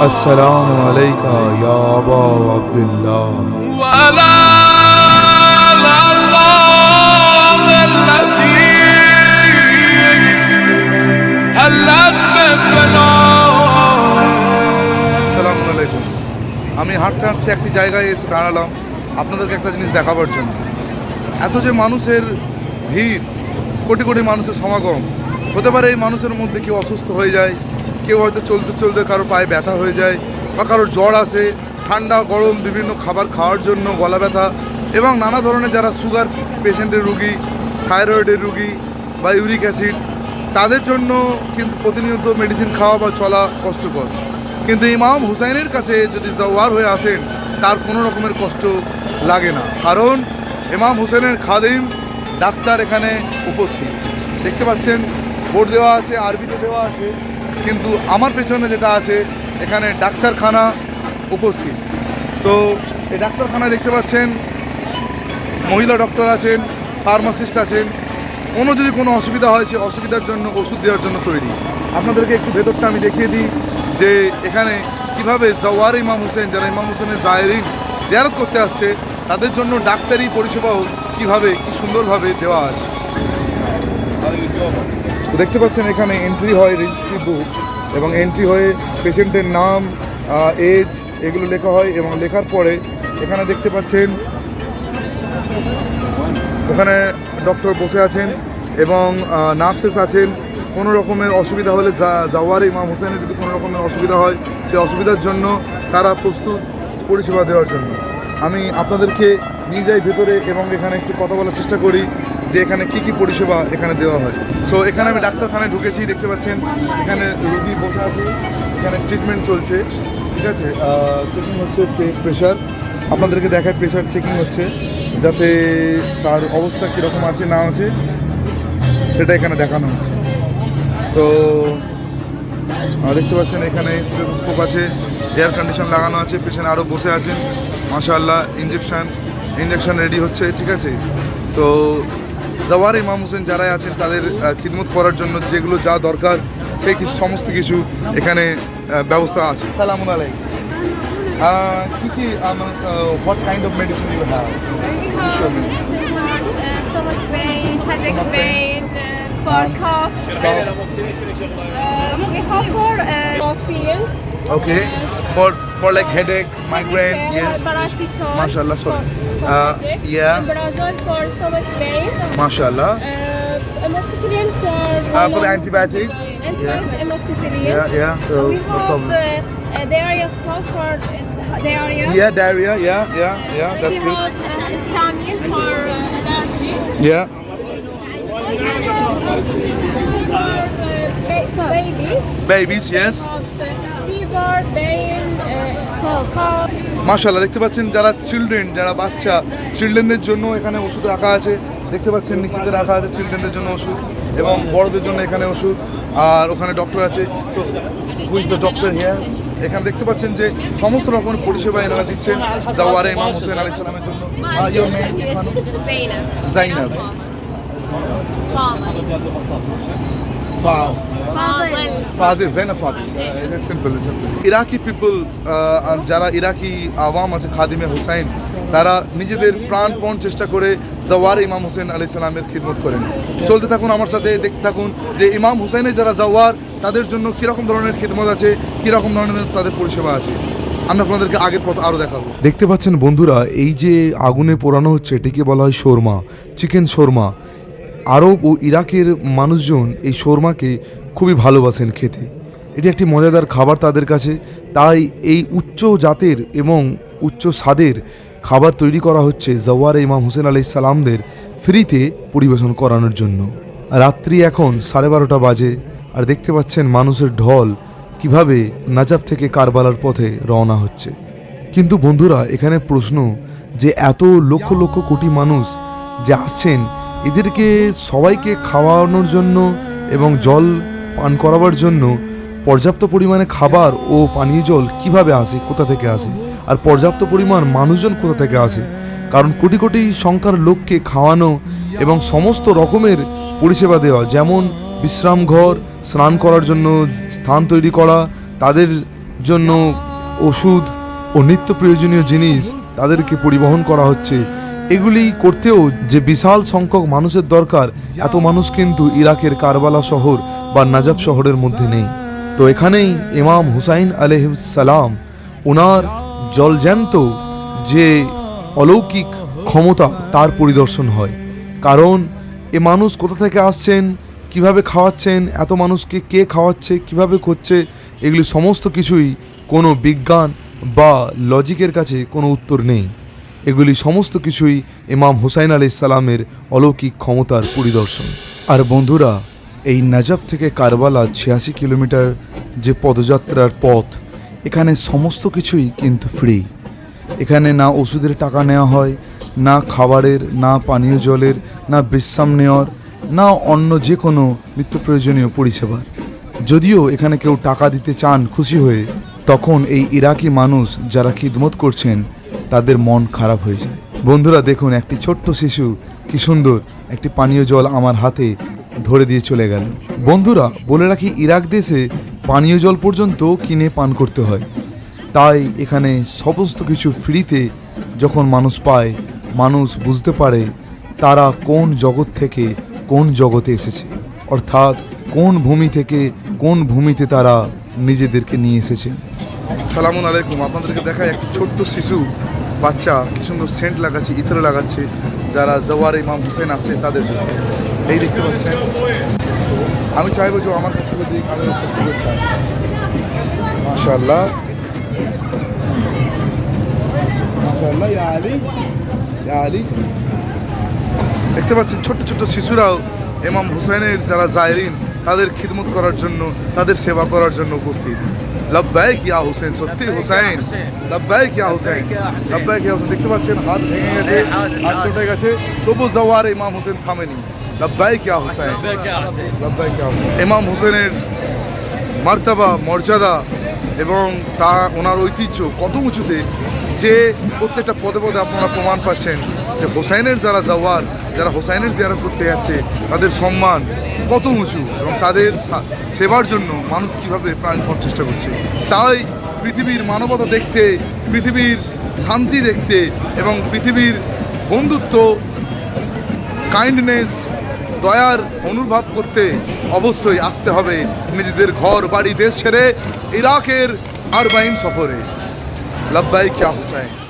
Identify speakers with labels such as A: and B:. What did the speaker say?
A: السلام عليك يا أبا عبد الله
B: ولا الأرض التي هلت بفنائك
A: আসসালামু আলাইকুম আমি হাঁটতে হাঁটতে একটি জায়গায় এসে দাঁড়ালাম আপনাদেরকে একটা জিনিস দেখাবার জন্য এত যে মানুষের ভিড় কোটি কোটি মানুষের সমাগম হতে পারে এই মানুষের মধ্যে কেউ অসুস্থ হয়ে যায় কেউ হয়তো চলতে চলতে কারও পায়ে ব্যথা হয়ে যায় বা কারোর জ্বর আসে, ঠান্ডা, গরম, বিভিন্ন খাবার খাওয়ার জন্য গলা ব্যথা এবং নানা ধরনের যারা সুগার পেশেন্টের রুগী, থাইরয়েডের রুগী বা ইউরিক অ্যাসিড, তাদের জন্য কিন্তু প্রতিনিয়ত মেডিসিন খাওয়া বা চলা কষ্টকর। কিন্তু ইমাম হুসাইনের কাছে যদি জওয়ার হয়ে আসেন, তার কোনো রকমের কষ্ট লাগে না। কারণ ইমাম হুসেনের খাদিম ডাক্তার এখানে উপস্থিত। দেখতে পাচ্ছেন, বোর্ড দেওয়া আছে, আরবিতে দেওয়া আছে। কিন্তু আমার পেছনে যেটা আছে, এখানে ডাক্তারখানা উপস্থিত। তো এই ডাক্তারখানায় দেখতে পাচ্ছেন, মহিলা ডক্টর আছেন, ফার্মাসিস্ট আছেন। কোনো যদি কোনো অসুবিধা হয়, সে অসুবিধার জন্য ওষুধ দেওয়ার জন্য তৈরি। আপনাদেরকে একটু ভেতরটা আমি দেখিয়ে দিই যে এখানে কীভাবে জওয়ার ইমাম হোসেন, যারা ইমাম হোসেনের জায়রিন জিয়ারত করতে আসছে, তাদের জন্য ডাক্তারি পরিষেবাও কীভাবে, কি সুন্দরভাবে দেওয়া আছে। তো দেখতে পাচ্ছেন এখানে এন্ট্রি হয় রেজিস্ট্রি বুক এবং এন্ট্রি হয়ে পেশেন্টের নাম এজ এগুলো লেখা হয় এবং লেখার পরে এখানে দেখতে পাচ্ছেন, ওখানে ডক্টর বসে আছেন এবং নার্সেস আছেন। কোনো রকমের অসুবিধা হলে জা- জাওয়ার ইমাম হোসেনের যদি কোনো রকমের অসুবিধা হয় সেই অসুবিধার জন্য তারা প্রস্তুত পরিষেবা দেওয়ার জন্য। আমি আপনাদেরকে নিয়ে যাই ভেতরে এবং এখানে একটু কথা বলার চেষ্টা করি। যে এখানে কি কি পরিষেবা এখানে দেওয়া হয়। সো এখানে আমি ডাক্তারখানায় ঢুকেছি, দেখতে পাচ্ছেন, এখানে রুগী বসে আছে, এখানে ট্রিটমেন্ট চলছে, ঠিক আছে? চেকিং হচ্ছে প্রেশার আপনাদেরকে দেখায় প্রেশার চেকিং হচ্ছে, যাতে তার অবস্থা কীরকম আছে, না আছে, সেটা এখানে দেখানো হচ্ছে। তো দেখতে পাচ্ছেন, এখানে স্টেথোস্কোপ আছে এয়ার কন্ডিশন লাগানো আছে পেছনে আরও বসে আছেন, মাশাআল্লাহ ইঞ্জেকশন ইঞ্জেকশন রেডি হচ্ছে, ঠিক আছে? তো জওয়ার ইমাম হোসেন যারাই আছেন তাদের খিদমত করার জন্য যেগুলো যা দরকার সেই কিছু সমস্ত কিছু এখানে ব্যবস্থা আছে সালামুন আলাইকুম কি কি
C: kind of medicine you have for
A: like headache migraine মার্শাল্লাহ sorry
C: For, for
A: Uh,
C: headache.
A: yeah.
C: Omeprazole for stomach pain.
A: MashaAllah.
C: Uh, amoxicillin for.
A: Uh, for the antibiotics.
C: Antibiotics, amoxicillin.
A: Yeah, yeah. So
C: we
A: no
C: have
A: problem.
C: uh, uh, diarrhea stop for uh, diarrhea.
A: Yeah, diarrhea. Yeah, yeah, yeah. That's
C: we
A: good.
C: have uh, histamine for uh, allergy.
A: Yeah.
C: baby
A: Babies, yes.
C: uh, fever, pain, uh, cough.
A: মাশাআল্লাহ দেখতে পাচ্ছেন যারা children যারা বাচ্চা চিলড্রেনদের জন্য এখানে ওষুধ রাখা আছে। দেখতে পাচ্ছেন নিচেতে রাখা আছে চিলড্রেনদের জন্য ওষুধ এবং বড়দের জন্য এখানে ওষুধ। আর ওখানে ডক্টর আছে। তো হুইজ দ্য ডক্টর হিয়ার এখানে দেখতে পাচ্ছেন যে সমস্ত রকমের পরিষেবা এনারা দিচ্ছেন জাওয়ারে ইমাম হোসেন আলী সালামের জন্য। আর ফাজিল জাইনা ফাজিল সিম্পল সিম্পল ইরাকি পিপল যারা ইরাকি আওয়াম আছে খাদিমে হুসাইন তারা নিজেদের প্রাণপণ চেষ্টা করে জওয়ার ইমাম হুসেন আলি সালামের খিদমত করেন চলতে থাকুন আমার সাথে দেখতে থাকুন যে ইমাম হুসাইনের যারা জওয়ার তাদের জন্য কীরকম ধরনের খিদমত আছে কীরকম ধরনের তাদের পরিষেবা আছে আমরা আপনাদেরকে আগের পথ আরও দেখাবো
D: দেখতে পাচ্ছেন বন্ধুরা এই যে আগুনে পোড়ানো হচ্ছে এটিকে বলা হয় শোরমা চিকেন শোরমা আরব ও ইরাকের মানুষজন এই শোরমাকে খুবই ভালোবাসেন খেতে। এটি একটি মজাদার খাবার তাদের কাছে। তাই এই উচ্চ জাতের এবং উচ্চ স্বাদের খাবার তৈরি করা হচ্ছে জওয়ার ইমাম হোসেন আলি সালামদের ফ্রিতে পরিবেশন করানোর জন্য। রাত্রি এখন সাড়ে বারোটা বাজে আর দেখতে পাচ্ছেন মানুষের ঢল কীভাবে নাজাফ থেকে কারবালার পথে রওনা হচ্ছে। কিন্তু বন্ধুরা, এখানে প্রশ্ন যে এত লক্ষ লক্ষ কোটি মানুষ যে আসছেন, এদেরকে সবাইকে খাওয়ানোর জন্য এবং জল পান করাবার জন্য পর্যাপ্ত পরিমাণে খাবার ও পানীয় জল কীভাবে আসে, কোথা থেকে আসে? আর পর্যাপ্ত পরিমাণ মানুষজন কোথা থেকে আসে? কারণ কোটি কোটি সংখ্যার লোককে খাওয়ানো এবং সমস্ত রকমের পরিষেবা দেওয়া, যেমন বিশ্রাম ঘর স্নান করার জন্য স্থান তৈরি করা, তাদের জন্য ওষুধ ও নিত্য প্রয়োজনীয় জিনিস তাদেরকে পরিবহন করা হচ্ছে। এগুলি করতেও যে বিশাল সংখ্যক মানুষের দরকার, এত মানুষ কিন্তু ইরাকের কারবালা শহর বা নাজাফ শহরের মধ্যে নেই। তো এখানেই ইমাম হুসাইন সালাম ওনার জলজ্যান্ত যে অলৌকিক ক্ষমতা তার পরিদর্শন হয়। কারণ এ মানুষ কোথা থেকে আসছেন, কীভাবে খাওয়াচ্ছেন, এত মানুষকে কে খাওয়াচ্ছে, কীভাবে করছে এগুলি সমস্ত কিছুই কোনো বিজ্ঞান বা লজিকের কাছে কোনো উত্তর নেই। এগুলি সমস্ত কিছুই ইমাম হুসাইন আলি ইসালামের অলৌকিক ক্ষমতার পরিদর্শন। আর বন্ধুরা এই নাজাব থেকে কারবালা ছিয়াশি কিলোমিটার যে পদযাত্রার পথ, এখানে সমস্ত কিছুই কিন্তু ফ্রি এখানে না ওষুধের টাকা নেওয়া হয়, না খাবারের, না পানীয় জলের, না বিশ্রাম নেওয়ার, না অন্য যে কোনো নিত্য প্রয়োজনীয় পরিষেবার। যদিও এখানে কেউ টাকা দিতে চান খুশি হয়ে, তখন এই ইরাকি মানুষ যারা খিদমত করছেন, তাদের মন খারাপ হয়ে যায়। বন্ধুরা, দেখুন একটি ছোট্ট শিশু, কি সুন্দর। একটি পানীয় জল আমার হাতে ধরে দিয়ে চলে গেল। বন্ধুরা, বলে রাখি, ইরাক দেশে পানীয় জল পর্যন্ত কিনে পান করতে হয়। তাই এখানে সমস্ত কিছু ফ্রিতে যখন মানুষ পায়, মানুষ বুঝতে পারে তারা কোন জগৎ থেকে কোন জগতে এসেছে। অর্থাৎ কোন ভূমি থেকে কোন ভূমিতে তারা নিজেদেরকে নিয়ে এসেছে।
A: সালামুন আলাইকুম। আপনাদেরকে দেখায় একটি ছোট্ট শিশু বাচ্চা, কি সুন্দর সেন্ট লাগাচ্ছে, ইতর লাগাচ্ছে, যারা জওয়ার ইমাম হুসেন আছে তাদের জন্য। এই দেখতে পাচ্ছেন। আমি চাইব যে আমার কাছ থেকে দিক আমি মাশাআল্লাহ। ইয়া দেখতে পাচ্ছেন, ছোট্ট ছোট্ট শিশুরাও ইমাম হুসাইনের যারা জায়রিন, তাদের খিদমত করার জন্য, তাদের সেবা করার জন্য উপস্থিত। লব্বাইক ইয়া হুসেন সত্যি হুসাইন লব্বাইক ইয়া হুসেন লব্বাইক ইয়া হুসেন দেখতে পাচ্ছেন হাত ভেঙে গেছে হাত চটে গেছে তবু জওয়ার ইমাম হোসেন থামেনি লব্বাইক ইয়া হুসাইন লব্বাইক ইয়া হুসেন ইমাম হোসেনের মার্তাবা মর্যাদা এবং তা ওনার ঐতিহ্য কত উঁচুতে যে প্রত্যেকটা পদে পদে আপনারা প্রমাণ পাচ্ছেন যে হোসাইনের যারা জওয়ার যারা হোসাইনের জিয়ারত করতে যাচ্ছে, তাদের সম্মান কত উঁচু এবং তাদের সেবার জন্য মানুষ কীভাবে প্রাণপণ চেষ্টা করছে? তাই পৃথিবীর মানবতা দেখতে, পৃথিবীর শান্তি দেখতে এবং পৃথিবীর বন্ধুত্ব কাইন্ডনেস দয়ার অনুভব করতে অবশ্যই আসতে হবে নিজেদের ঘর, বাড়ি, দেশ ছেড়ে ইরাকের আরবাইন সফরে। লব্বাই কিয়া হুসাইন।